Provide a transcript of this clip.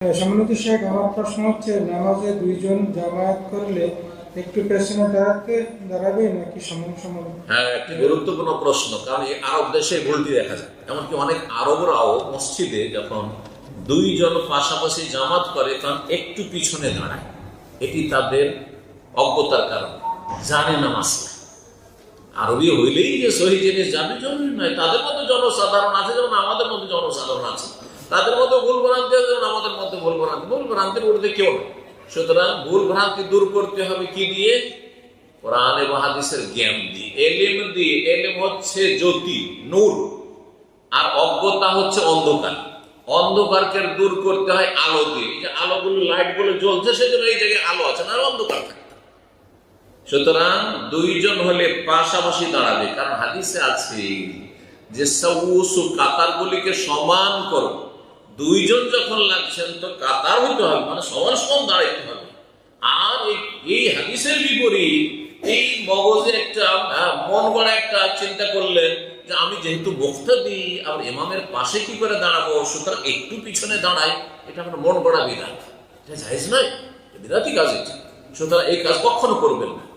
সম্মানিত শেখ, আমার প্রশ্ন হচ্ছে, নামাজে দুইজন জামায়াত করলে একটু পেছনে দাঁড়াতে দাঁড়াবে নাকি সমান সমান? হ্যাঁ একটি গুরুত্বপূর্ণ প্রশ্ন, কারণ এই আরব দেশে ভুলটি দেখা যায়। এমনকি অনেক আরবরাও মসজিদে যখন দুইজন পাশাপাশি জামাত করে তখন একটু পিছনে দাঁড়ায়, এটি তাদের অজ্ঞতার কারণ। জানে না মাসলা আরবি হইলেই যে সহি জিনিস জানে, জরুরি নয়। তাদের মধ্যে জনসাধারণ আছে, যেমন আমাদের মধ্যে জনসাধারণ আছে। তাদের মধ্যে ভুল ভ্রান্তি আমাদের মধ্যে ভুল ভ্রান্তি। ভুল ভ্রান্তির ঊর্ধ্বে কেউ সুতরাং ভুল ভ্রান্তি দূর করতে হবে কি দিয়ে? কোরআন এবং হাদিসের জ্ঞান দিয়ে। এলেম দিয়ে। এলেম হচ্ছে জ্যোতি, নূর। আর অজ্ঞতা হচ্ছে অন্ধকার। অন্ধকারকে দূর করতে হয় আলো দিয়ে। যে আলোগুলো লাইটগুলো জ্বলছে, সেজন্য এই জায়গায় আলো আছে না অন্ধকার থাকে। সুতরাং দুইজন হলে পাশাপাশি দাঁড়াবে। কারণ হাদিসে আছে যে সৌসু কাতার গুলিকে সমান করো। দুইজন যখন লাগছেন তো কাতার হইতে হবে মানে সমান সমান দাঁড়াইতে হবে। আর এই- হাদিসের বিপরীত এই মগজে একটা আহ, মন গড়া একটা চিন্তা করলেন যে আমি যেহেতু বক্তা দিই আবার ইমামের পাশে কি করে দাঁড়াবো? সুতরাং একটু পিছনে দাঁড়াই এটা আমার মন গড়া বিরাট। এটা জাহেজ নয় বিরাটই কাজ এটা। সুতরাং এই কাজ কখনো করবেন না।